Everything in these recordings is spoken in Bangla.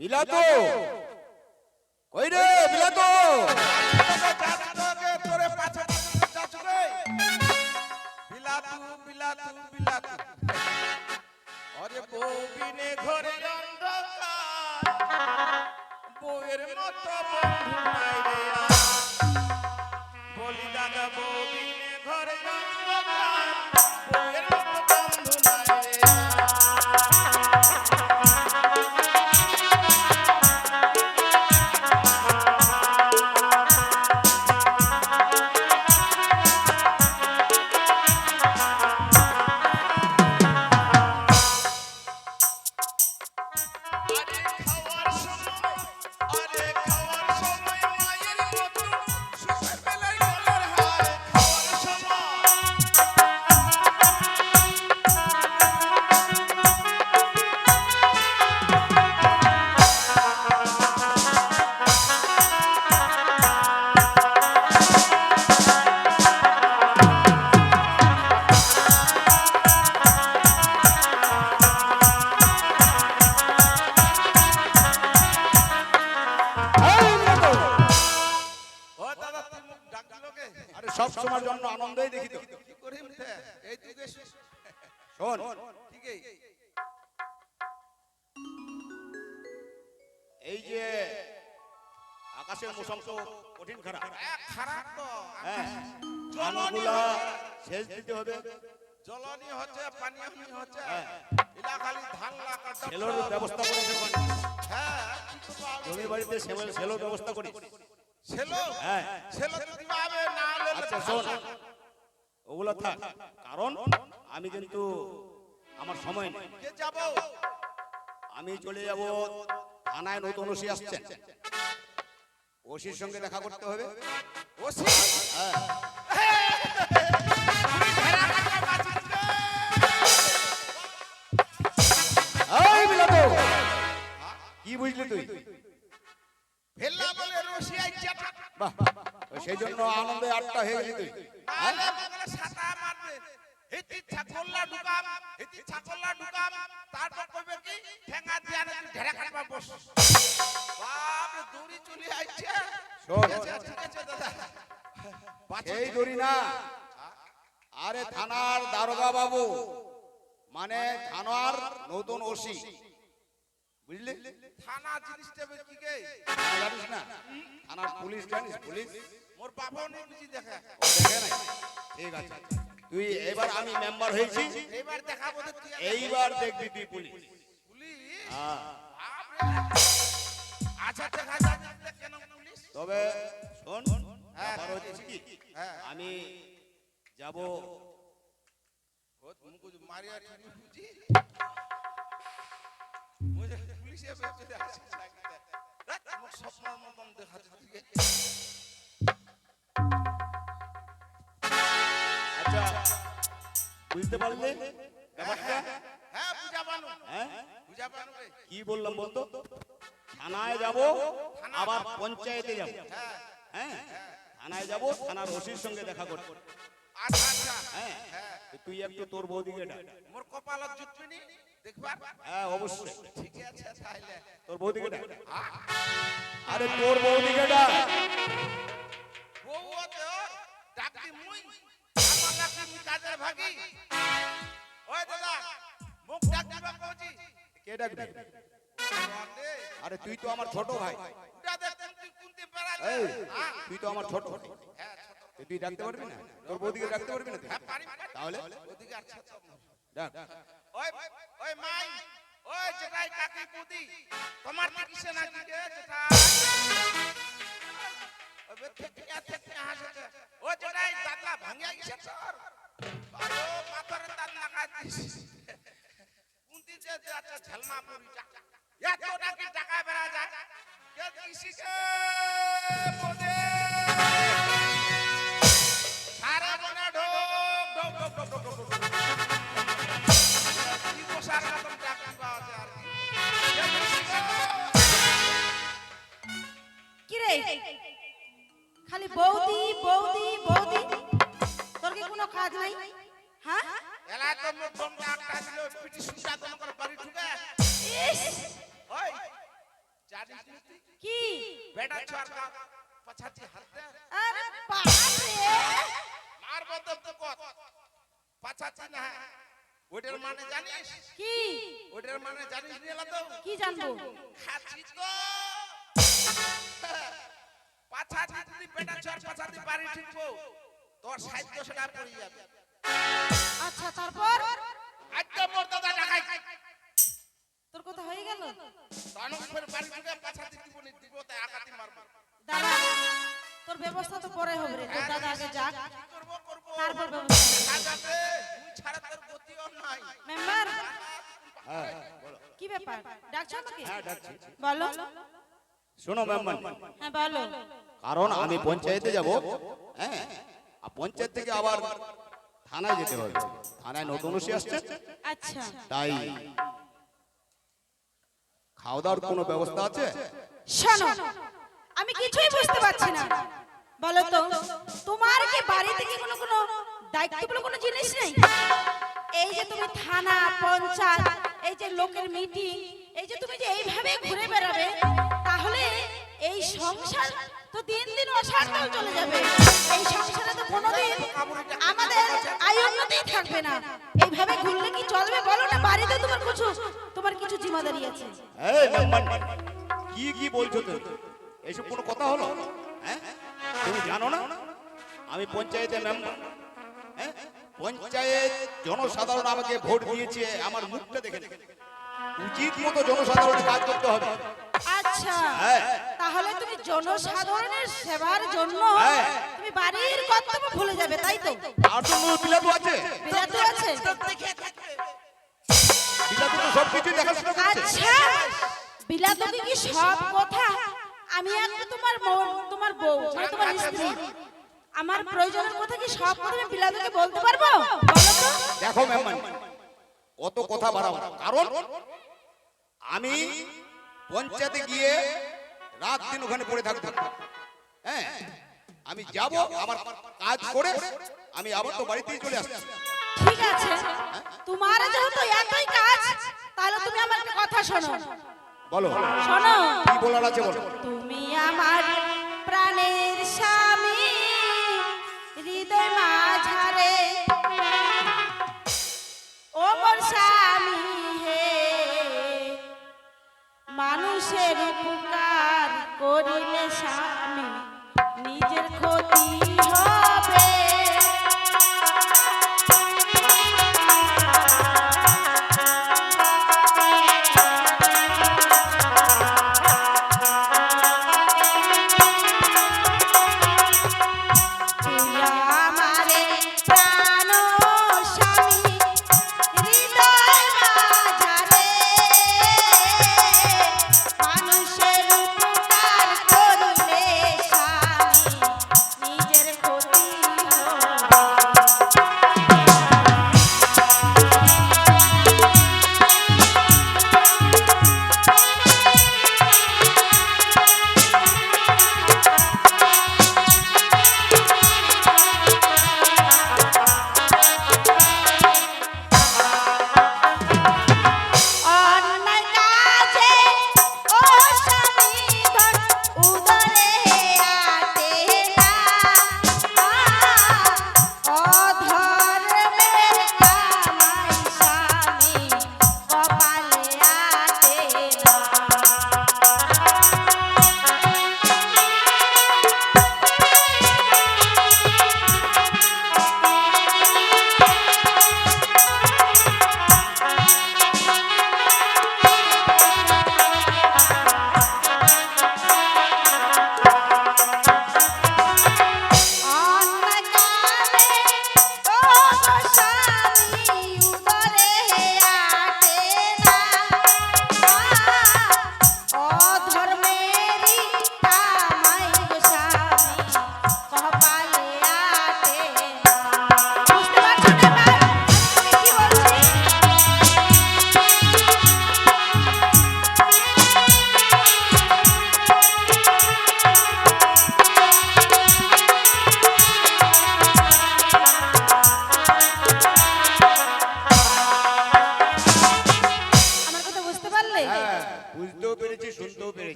বিলাতো। কই রে বিলাতো। বিলাতু। বিলাতু বিলাতু আরে বউ বিনে ঘরে অন্ধকার। বউয়ের মতো বন্ধু নাই রে বলি দাদা বউবিনে ঘরে অন্ধকার। আরে সব সময়ের জন্য আনন্দই দেখি তো। এই তুই শোন। শোন ঠিক আছে এই যে আকাশের মৌসুম তো কঠিন খারাপ। খারাপ তো। হ্যাঁ। ধানগুলা সেচ দিতে হবে। জলনি হচ্ছে পানি হচ্ছে। হ্যাঁ। এলা খালি ধান লাগা সেলোর ব্যবস্থা করেছে হ্যাঁ? জমি বাড়িতে সেলোর ব্যবস্থা করি। ছেলো? হ্যাঁ। ছেলো তো দিবা না হলে আচ্ছা শোন। ওগুলো থাক। কারণ আমি কিন্তু আমার সময় নেই। কে যাব? আমি চলে যাব থানায় নতুন ওসি আসছেন। ওসির সঙ্গে দেখা করতে হবে? ওসি? হ্যাঁ। এই কি বুঝলি তুই? বাহ সেই জন্য আনন্দে আটটা হয়ে গেলি তুই আলে বগলে সাতা মারবে। হেতি ছাগললা ঢুকাম হেতি ছাগললা ঢুকাম। তারপর কইবে কি ঠেঙ্গা দিয়া না ঢেরা কাটবা বস। বাপ রে দূরি চলে আইছে। শোন। ঠিক আছে দাদা। এই দড়ি না। আরে থানার দারোগা বাবু। মানে থানার নতুন ওসি। বুঝলি? থানা জিনিসটা কি গে জানিস না? থানার পুলিশ জানিস? পুলিশ? মোর বাবাও নেই বুঝি দেখে। ঠিক আছে। তুই এবার আমি মেম্বার হয়েছি। এইবার দেখাবো তো তুই এইবার দেখবি তুই পুলিশ। পুলিশ? হ্যাঁ। আচ্ছা দেখা যাচ্ছে কেন পুলিশ? তবে শোন হ্যাঁ। ব্যাপার হচ্ছে কি? হ্যাঁ। আমি যাব। তুমকো হিসেবে যদি হাসি হ্যাঁ? বুঝা হ্যাঁ? কি বললাম বলতো থানায় যাব আবার পঞ্চায়েতে যাব। হ্যাঁ। থানায় যাব থানার ওসির সঙ্গে দেখা করব। আচ্ছা হ্যাঁ? হ্যাঁ? তুই একটু তোর বৌদিকে ডাক। মোর দেখবা হ্যাঁ অবশ্যই। ঠিক আছে তাইলে। তোর বৌদিকে ডাক। আরে তোর বৌদিকে ডাক। বউ আছে ওর মুই। আমার ডাকতি কাজের ভাগি। ওই দাদা মুখ ডাক দিবা কইছি কে ডাকবি আরে তুই তো আমার ছোট ভাই। কুন্তি তুই তো আমার ছোট। হ্যাঁ তুই ডাকতে পারবি না? তোর বৌদিকে ডাকতে পারবি না হ্যাঁ। তাহলে? ডাক। ওই ওই মাই, ওই যেটাই কাকি পুদি তোমার কি কিসে না কি রে যেটা ওই থেকে থেকে হাসছে। ও যেটাই দাদলা ভাঙিয়া গেছে তোর। আয়ো মাথার দাঁত লাগা দিস কুন্তি যে যাচ্ছে ঝলমা পুরি যা ইয়া তো নাকি টাকা বেড়া যা কে কিসিকে বদে কি? ওটার মানে জানিস নি এলা তো কি জানব? খাচ্ছি তো। পাছাতি যদি বেটা ছোয়ার পাছাতি বাড়ি ঠিকবো। তোর সাহিত্য সেটা পড়ে যাবে। আচ্ছা তারপর? আজকে মোর দাদা ঢাকাই তোর কথা হয়ে গেল? তানক বাড়ি থেকে পাছাতি দিব নি দিব তাই আকাতি মারবো। দাদা তোর ব্যবস্থা তো পরে হবে রে। তোর দাদা আগে যাক। কি করব করব। তারপর ব্যবস্থা। মেম্বার হ্যাঁ কি ব্যাপার? ডাকছো আমাকে? হ্যাঁ ডাকছি। বলো। শোনো মেম্বার হ্যাঁ বলো। কারণ আমি পঞ্চায়েতে যাব হ্যাঁ আর পঞ্চায়েত থেকে আবার থানায় যেতে হবে। থানায় নতুন ওসি আসছে। আচ্ছা। তাই খাওয়া দাওয়ার কোনো ব্যবস্থা আছে? শোনো আমি কিছুই বুঝতে পারছি না। বলো তো তোমার কি বাড়ি থেকে কোনো কোনো দায়িত্ব বলে কোনো জিনিস নেই? এই যে তুমি থানা, পঞ্চায়েত, এই যে লোকের মিটিং এই যে তুমি যে এইভাবে ঘুরে বেড়াবে, তাহলে এই সংসার তো দিন দিন অসার্থক চলে যাবে। এই সংসারে তো কোনোদিন আমাদের আয় উন্নতিই থাকবে না। এইভাবে ঘুরলে কি চলবে বলো না? বাড়িতে তোমার কিছু তোমার কিছু জিম্মাদারি আছে। কি কি বলছো তুমি? এসব কোনো কথা হলো? হ্যাঁ? তুমি জানো না? আমি পঞ্চায়েতের মেম্বার পঞ্চায়েত জনসাধারণ আমাকে ভোট দিয়েছে আমার মুখটা দেখে। উচিত মতো জনসাধারণের কাজ করতে হবে। আচ্ছা হ্যাঁ। তাহলে তুমি জনসাধারণের সেবার জন্য হ্যাঁ। তুমি বাড়ির কর্তব্য ভুলে যাবে তাই তো? তার জন্য বিলাতু আছে। বিলাতি আছে? বিলাতু তো সব কিছুই দেখাশোনা করছে। আচ্ছা বিলাতকে কি সব কথা? আমি একটা তোমার বউ- তোমার বউ মানে তোমার স্ত্রী। আমার প্রয়োজনের কথা কি সব কথা আমি বলতে পারব? দেখো মেম্বার অত কথা বাড়াবো না। কারণ আমি পঞ্চায়েতে গিয়ে রাত দিন ওখানে পড়ে থাকব। হ্যাঁ আমি যাব আমার কাজ করে আমি আবার তো বাড়িতেই চলে আসছি। ঠিক আছে। তোমার যেহেতু এতই কাজ তাহলে তুমি আমার কথা শোনো। বলো। শোনো। কি বলার আছে বলো। তুমি আমার প্রাণের মানুষের করিলে স্বামী নিজের ক্ষতি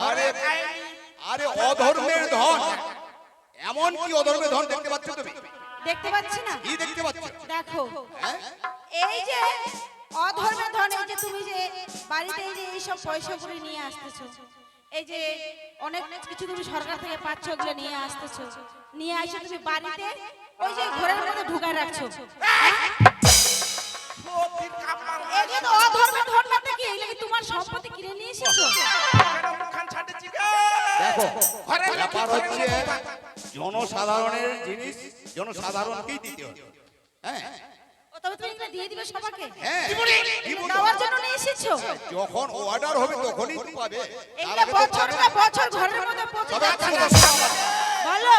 আরে আরে অধর্মের ধন। এমন কি অধর্মের ধন দেখতে পাচ্ছ তুমি? দেখতে পাচ্ছি না। কি দেখতে পাচ্ছ? দেখো। হ্যাঁ? এই যে অধর্মের ধন এই যে তুমি যে বাড়িতে এই যে এইসব পয়সাগুলো নিয়ে আসতেছো এই যে অনেক কিছু তুমি সরকার থেকে পাচ্ছ ওগুলো নিয়ে আসতেছো নিয়ে এসে তুমি বাড়িতে ওই যে ঘরের মধ্যে ঢুকায় রাখছো। এগুলো তো অধর্মের ধন না থেকে এগুলো কি তোমার সম্পত্তি কিনে নিয়ে এসেছ? দেখো ব্যাপার হচ্ছে জনসাধারণের জিনিস জনসাধারণকেই দিতে হবে। হ্যাঁ। হ্যাঁ। যখন অর্ডার হবে তখনই পাবে। বছর ঘরের মধ্যে। বলো।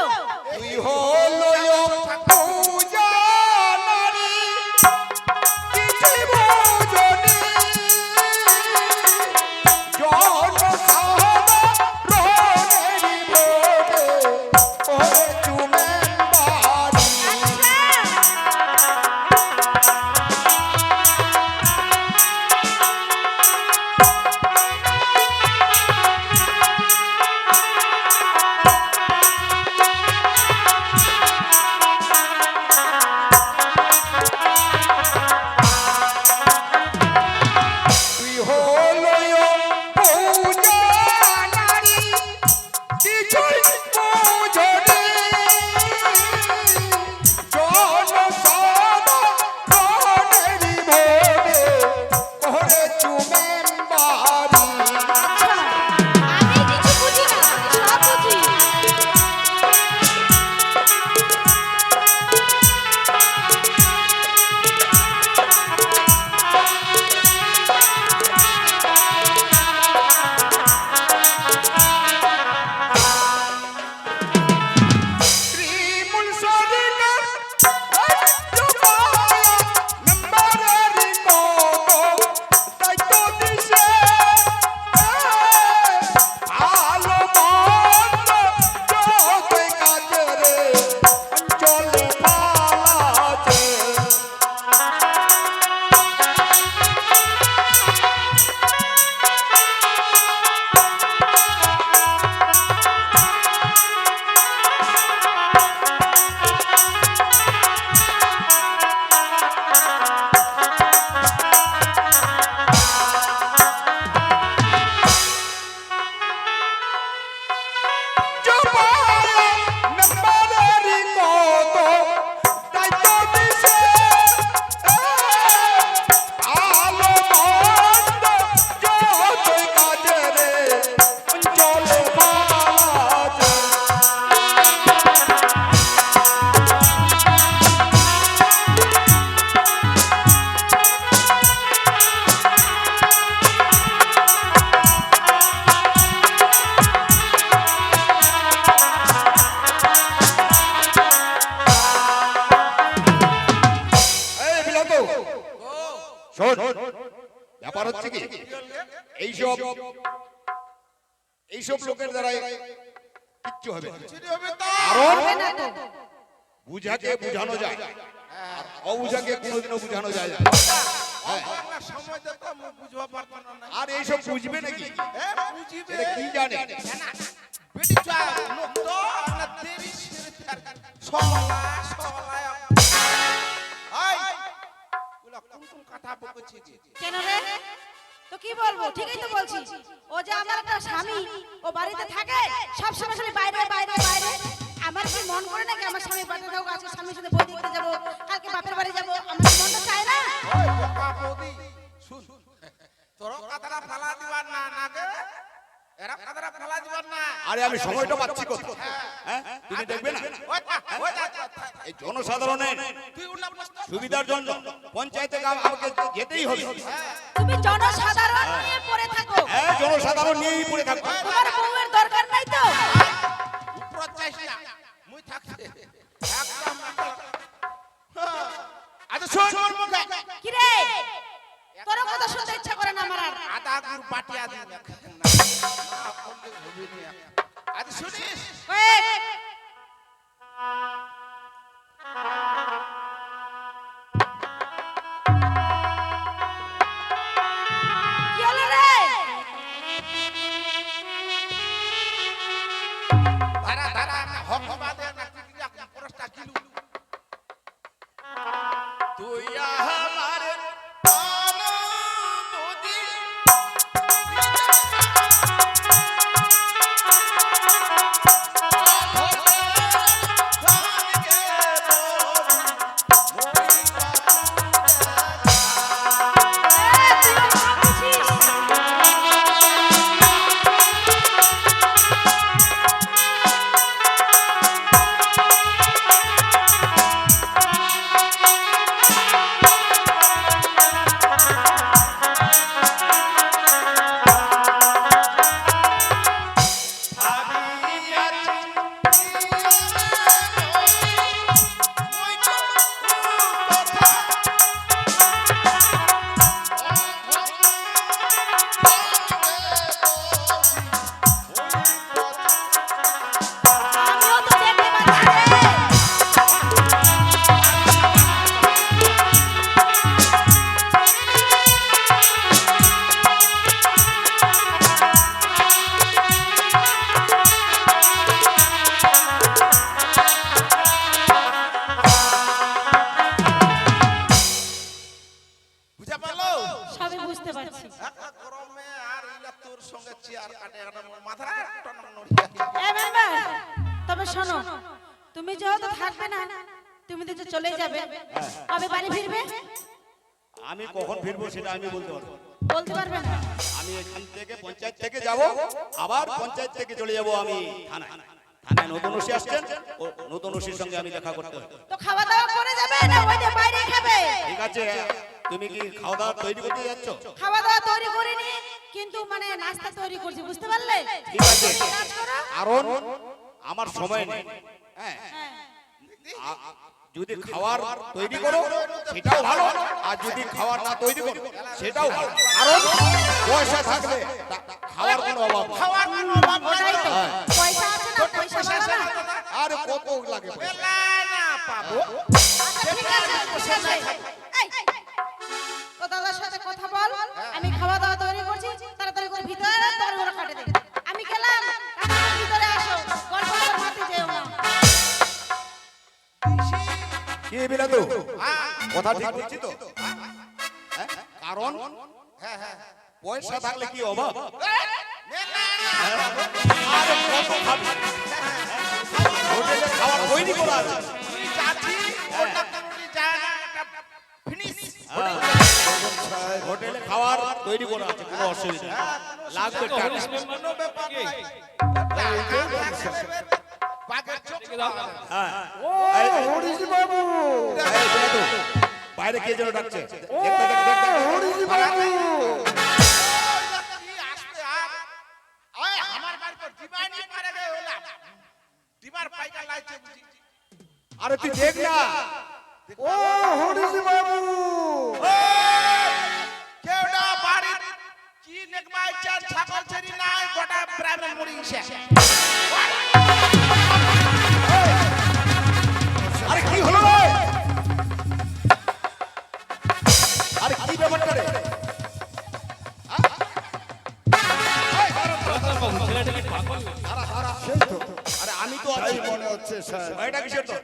পায় ব্যাপার হচ্ছে কি? এইসব এইসব লোকের দ্বারা কিচ্ছু হবে কারণ বুঝাকে বুঝানো যায়। আর অবুঝাকে কোনোদিনও বুঝানো যায় না। হ্যাঁ। আর এইসব বুঝবে নাকি? কি জানে? না বেটি কথা বকছে কেন রে? তো কি বলব? ঠিকই তো বলছি। ও যে আমার একটা স্বামী ও বাড়িতে থাকে সব সময় খালি বাইরে বাইরে বাইরে। আমার কি মন করে নাকি আমার স্বামী বাড়িতে থাকুক আজকে স্বামীর সাথে বই দেখতে যাব কালকে বাপের বাড়ি যাব? আমার কি মনটা চায় না? তোর কথাটা ফালা দিবার না না আরে আমি সময়টা পাচ্ছি হ্যাঁ? তুমি দেখবে না? এই জনসাধারণের সুবিধার জন্য পঞ্চায়েতে আমাকে যেতেই হবে। তুমি জনসাধারণ নিয়ে পড়ে থাকো। হ্যাঁ জনসাধারণ নিয়েই পড়ে থাকবে তোমার বউয়ের দরকার নাই তো? প্রচেষ্টা মুই থাকতে একদম আচ্ছা শোন। মুখে কিরে? তোর কথা শুনতে ইচ্ছা করে না আমার আর। আদা গুড় পাটিয়া টিয়া দিন আজ শুনিস আছে তুমি কি খাওয়া দাওয়া তৈরি করতে যাচ্ছ? খাওয়া দাওয়া তৈরি করিনি কিন্তু মানে নাস্তা তৈরি করছি বুঝতে পারলে? ঠিক আছে। কারণ আমার সময় নেই। হ্যাঁ। হ্যাঁ। যদি খাবার তৈরি করো সেটাও ভালো। আর যদি খাবার না তৈরি করো সেটাও ভালো। কারণ পয়সা থাকলে খাওয়ার কোনো অভাব নেই। খাওয়ার কোনো অভাব ওটাই তো। নাই পয়সা আছে না পয়সা পাবা না। আর কত লাগে পয়সা? না পাবো। আচ্ছা, ঠিক আছে, ঠিক আছে। এই, তো দাদার সাথে কথা বল। আমি খাওয়া দাওয়া তৈরি করছি তাড়াতাড়ি করে ভিতরে আয়, ওরা কাটে দে। আমি গেলাম ভিতরে আসো। গল্প মারতে যেও না। কি বিনা তো হ্যাঁ কথা ঠিক বলছি তো। হ্যাঁ? কারণ? পয়সা থাকলে কি অভাব? আর কত খাবি? হোটেলে খাবার তৈরি করা আছে হোটেলে খাবার তৈরি করা আছে, কোনো অসুবিধা লাগবে হ্যাঁ। বাইরে কে যেন ডাকছে? দেখতে দেখ দেখ কি আসবে আর ওই আমার বাড়ি কি নেকবাই চার ছাগল ছেড়ি নাই গোটা প্রাইমে মরি আরে কি হলো আরে কি ব্যাপারটা রে? আরে আমি তো আছি। মনে হচ্ছে স্যার। ভয়টা কিসের তো।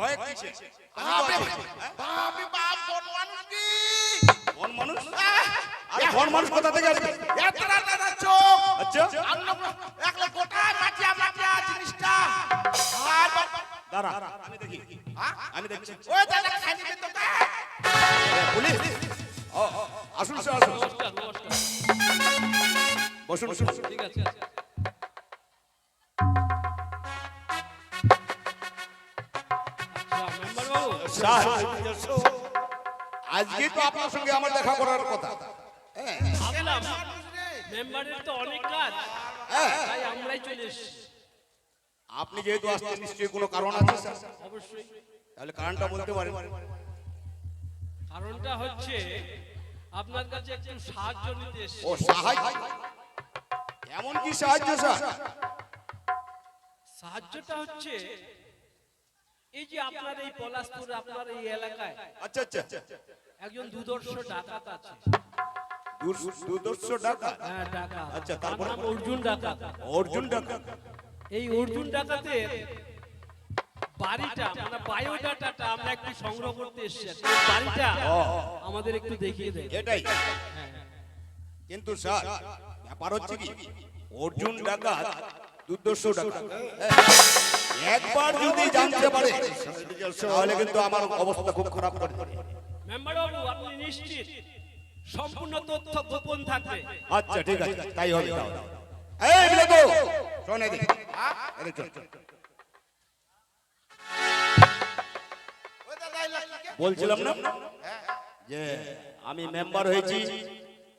ভয় হ্যাঁ? বাপি বাপ কোন মানুষ কি? কোন মানুষ? আরে কোন মানুষ কোথা থেকে আসবে? এতরা দাদা চোখ। আচ্ছা। আমরা একলা গোটায় মাটিয়া মাটিয়া জিনিসটা। আর দাঁড়া আমি দেখি। হ্যাঁ? আমি দেখছি। ওই দাদা পুলিশ? আসুন স্যার আসুন। বসুন বসুন। ঠিক আছে। আজকে তো আপনার সঙ্গে আমার দেখা করার কথা। হ্যাঁ। মেম্বারের তো অনেক কাজ। হ্যাঁ। তাই আমরাই চলে এসেছি। আপনি যেহেতু আসছেন নিশ্চয়ই কোনো কারণ আছে স্যার? অবশ্যই। তাহলে কারণটা বলতে পারেন। কারণটা হচ্ছে আপনার কাছে একটু সাহায্য নিতে এসেছি। ও সাহায্য? এমন কি সাহায্য স্যার? সাহায্যটা হচ্ছে এই যে আপনার এই পলাশপুর আপনার এই এলাকায় আচ্ছা আচ্ছা একজন দুদর্শ ডাকাত আছে। দুদর্শ টাকা হ্যাঁ ডাকাত। আচ্ছা, তার নাম অর্জুন ডাকাত। অর্জুন টাকা এই অর্জুন ডাকাতের বাড়িটা মানে বায়োডাটাটা আমরা একটু সংগ্রহ করতে এসেছি। বাড়িটা? আমাদের একটু দেখিয়ে দেন। এটাই। হ্যাঁ। কিন্তু স্যার ব্যাপার হচ্ছে কি? অর্জুন ডাকাত দুর্দর্শ ডাকাত। একবার যদি জানতে পারে তাহলে কিন্তু আমার অবস্থা খুব খারাপ করে মেম্বার বাবু আপনি নিশ্চিত সম্পূর্ণ তথ্য গোপন থাকবে। আচ্ছা ঠিক আছে তাই হবে তাহলে। এই বিলেত শোন এদিকে। এদিকে চল, চল, চল। ওই দাদা এই লাঠিকে বলছিলাম না? যে আমি মেম্বার হয়েছি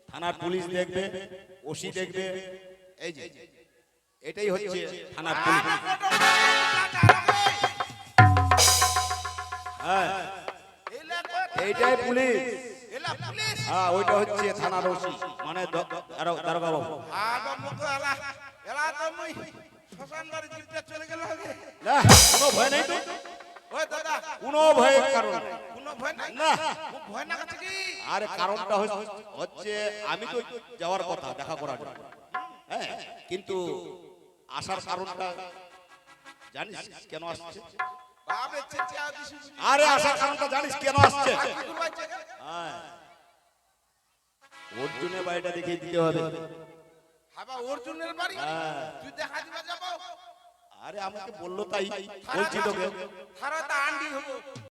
থানার পুলিশ দেখবে ওসি দেখবে এই যে। এটাই হচ্ছে থানার পুলিশ। হ্যাঁ। এইটাই পুলিশ। হ্যাঁ ওইটা হচ্ছে থানার ওসি। মানে দারোগা বাবু কোনো ভয় নেই তো। কোনো ভয়ের কারণ কোনো ভয় নাই? না। ও ভয় না কাছে কি? আর কারণটা হচ্ছে- হচ্ছে আমি তো যাওয়ার কথা দেখা করার। হ্যাঁ কিন্তু আসার কারণটা জানিস কেন আসছে? আরে আসার কারণটা জানিস কেন আসছে? হ্যাঁ। অর্জুনের বাড়িটা দেখিয়ে দিতে হবে। অর্জুনের বাড়ি? তুই দেখা দিবা যাব। আরে আমাকে বলল তাই। বলছি তোকে